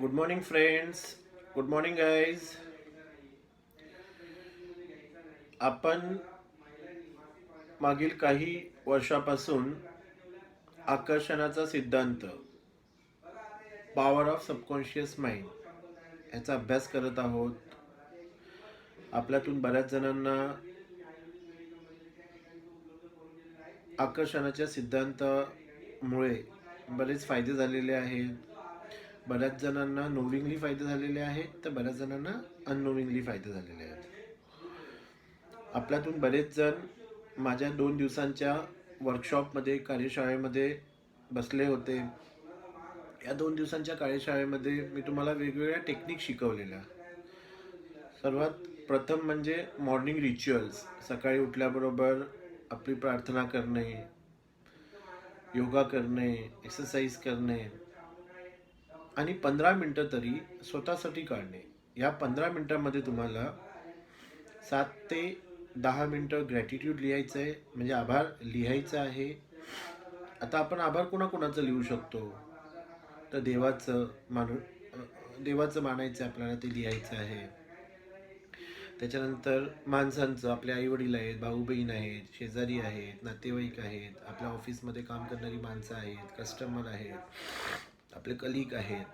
Good morning friends good morning guys आपण मागील काही वर्षापासून आकर्षणाचा सिद्धांत पॉवर ऑफ सबकॉन्शियस माइंड याचा अभ्यास करत आहोत. आपल्यातून बऱ्याच जणांना आकर्षणाच्या सिद्धांतामुळे बरेच फायदे झालेले आहेत. बऱ्याच जणांना नोविंगली फायदे झालेले आहेत तर बऱ्याच जणांना अननोविंगली फायदे झालेले आहेत. आपल्यातून बरेच जण माझ्या दोन दिवसांच्या वर्कशॉपमध्ये कार्यशाळेमध्ये बसले होते. या दोन दिवसांच्या कार्यशाळेमध्ये मी तुम्हाला वेगवेगळ्या टेक्निक शिकवलेल्या. सर्वात प्रथम म्हणजे मॉर्निंग रिच्युअल्स सकाळी उठल्याबरोबर आपली प्रार्थना करणे योगा करणे एक्सरसाइज करणे. आणि पंधरा मिनटं तरी स्वतःसाठी काढणे. या पंधरा मिनटामध्ये तुम्हाला सात ते दहा मिनटं ग्रॅटिट्यूड लिहायचं आहे म्हणजे आभार लिहायचं आहे. आता आपण आभार कोणाकोणाचं लिहू शकतो? तर देवाचं मानू देवाचं मानायचं आहे आपल्याला ते लिहायचं आहे. त्याच्यानंतर माणसांचं आपले आईवडील आहेत भाऊ बहीण आहेत शेजारी आहेत नातेवाईक आहेत आपल्या ऑफिसमध्ये काम करणारी माणसं आहेत कस्टमर आहेत. आपले कलिक आहेत.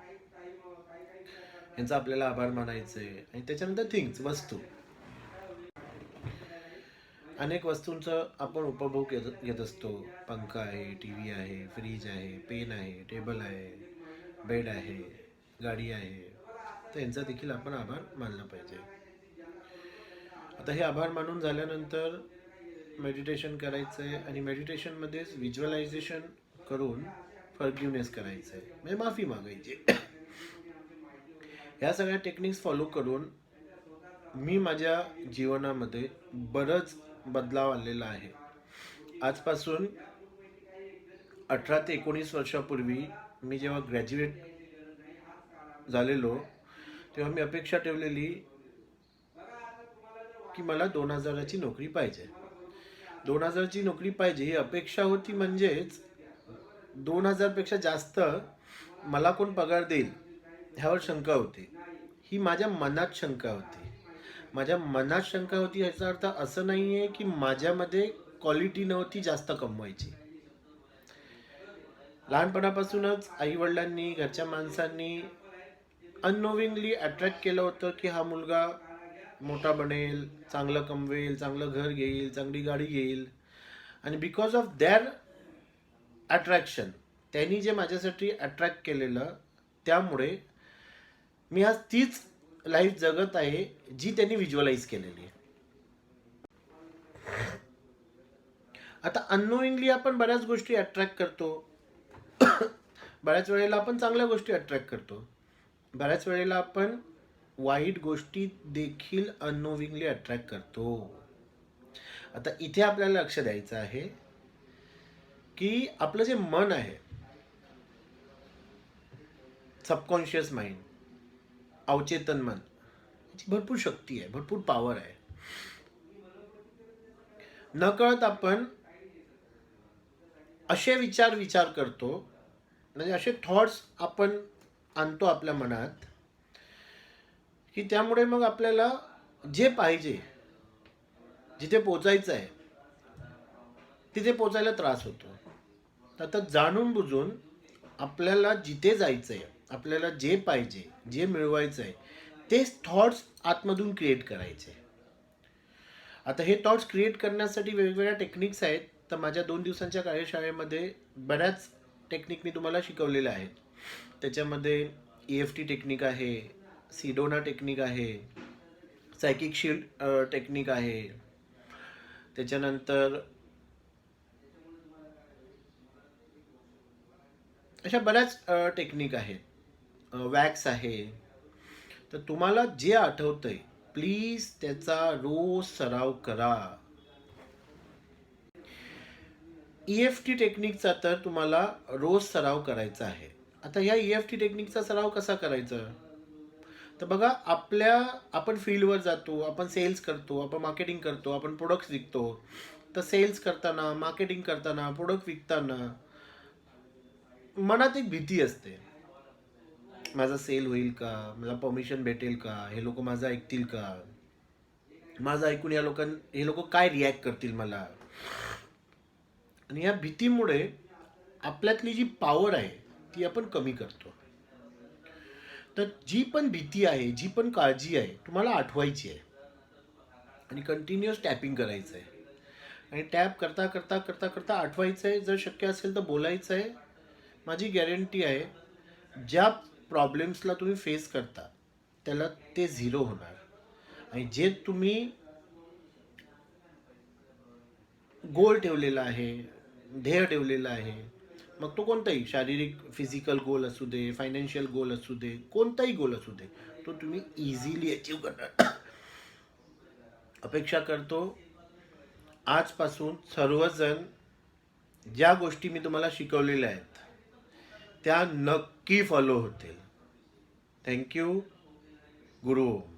यांचा आपल्याला आभार मानायचं आहे आणि त्याच्यानंतर थिंग्स वस्तू. अनेक वस्तूंचा आपण उपभोग घेत असतो. पंखा आहे टी व्ही आहे फ्रीज आहे पेन आहे टेबल आहे बेड आहे गाडी आहे. तर यांचा देखील आपण आभार मानला पाहिजे. आता हे आभार मानून झाल्यानंतर मेडिटेशन करायचं आहे आणि मेडिटेशनमध्येच व्हिज्युअलायझेशन करून फर्ग्युनेस करायचं आहे म्हणजे माफी मागायची. ह्या सगळ्या टेक्निक्स फॉलो करून मी माझ्या जीवनामध्ये बरंच बदलाव आलेला आहे. आजपासून अठरा ते एकोणीस वर्षापूर्वी मी जेव्हा ग्रॅज्युएट झालेलो तेव्हा मी अपेक्षा ठेवलेली की मला दोन हजाराची नोकरी पाहिजे. दोन हजारची नोकरी पाहिजे ही अपेक्षा होती म्हणजेच दोन हजारपेक्षा जास्त मला कोण पगार देईल ह्यावर शंका होती. ही माझ्या मनात शंका होती. माझ्या मनात शंका होती याचा अर्थ असं नाही आहे की माझ्यामध्ये क्वालिटी नव्हती जास्त कमवायची. लहानपणापासूनच आईवडिलांनी घरच्या माणसांनी अननोविंगली अट्रॅक्ट केलं होतं की हा मुलगा मोठा बनेल चांगलं कमवेल चांगलं घर घेईल चांगली गाडी घेईल. आणि बिकॉज ऑफ दॅर अट्रॅक्शन त्यांनी जे माझ्यासाठी अट्रॅक्ट केलेलं त्यामुळे मी आज तीच लाईफ जगत आहे जी त्यांनी व्हिज्युअलाइज केलेली आहे. आता अननोईंगली आपण बऱ्याच गोष्टी अट्रॅक्ट करतो. बऱ्याच वेळेला आपण चांगल्या गोष्टी अट्रॅक्ट करतो. बऱ्याच वेळेला आपण वाईट गोष्टी देखील अननोविंगली अट्रॅक्ट करतो. आता इथे आपल्याला लक्ष द्यायचं आहे. की आपलं जे मन आहे सबकॉन्शियस माइंड अवचेतन मन याची भरपूर शक्ती आहे भरपूर पॉवर आहे. नकळत आपण असे विचार विचार करतो म्हणजे असे थॉट्स आपण आणतो आपल्या मनात की त्यामुळे मग आपल्याला जे पाहिजे जिथे पोचायचं आहे तिथे पोचायला त्रास होतो. आता जाणून बुजून आपल्याला जिथे जायचं आहे आपल्याला जे पाहिजे जे मिळवायचं आहे तेच थॉट्स आतमधून क्रिएट करायचे. आता हे थॉट्स क्रिएट करण्यासाठी वेगवेगळ्या टेक्निक्स आहेत. तर माझ्या दोन दिवसांच्या कार्यशाळेमध्ये बऱ्याच टेक्निक मी तुम्हाला शिकवलेल्या आहेत. त्याच्यामध्ये ई एफ टी टेक्निक आहे सिडोना टेक्निक आहे सायकिक शील्ड टेक्निक आहे. त्याच्यानंतर अशा बऱ्याच टेक्निक आहेत. वॅक्स आहे. तर तुम्हाला जे आठवतंय प्लीज त्याचा रोज सराव करा. ई एफ टी टेक्निकचा तर तुम्हाला रोज सराव करायचा आहे. आता ह्या ई एफ टी टेक्निकचा सराव कसा करायचा? तर बघा आपल्या आपण फील्डवर जातो आपण सेल्स करतो आपण मार्केटिंग करतो आपण प्रोडक्ट्स विकतो. तर सेल्स करताना मार्केटिंग करताना प्रोडक्ट विकताना मनात एक भीती असते. माझा सेल होईल का? मला परमिशन भेटेल का? हे लोक माझं ऐकतील का? माझं ऐकून या लोकां हे लोक काय रिॲक्ट करतील मला? आणि या भीतीमुळे आपल्यातली जी पॉवर आहे ती आपण कमी करतो. तर जी पण भीती आहे जी पण काळजी आहे तुम्हाला आठवायची आहे. आणि कंटिन्युअस टॅपिंग करायचं आहे आणि टॅप करता करता करता करता आठवायचं आहे जर शक्य असेल तर बोलायचं आहे माझी गॅरंटी आहे ज्या प्रॉब्लेम्सला तुम्ही फेस करता त्याला ते झिरो होणार. आणि जे तुम्ही गोल ठेवलेला आहे ध्येय ठेवलेला आहे मग तो कोणताही शारीरिक फिजिकल गोल असू दे फायनान्शियल गोल असू दे कोणताही गोल असू दे तो तुम्ही इझिली अचीव करणार. अपेक्षा करतो आजपासून सर्वजण ज्या गोष्टी मी तुम्हाला शिकवलेल्या आहेत त्या नक्की फॉलो होतील. थँक्यू गुरु ओम.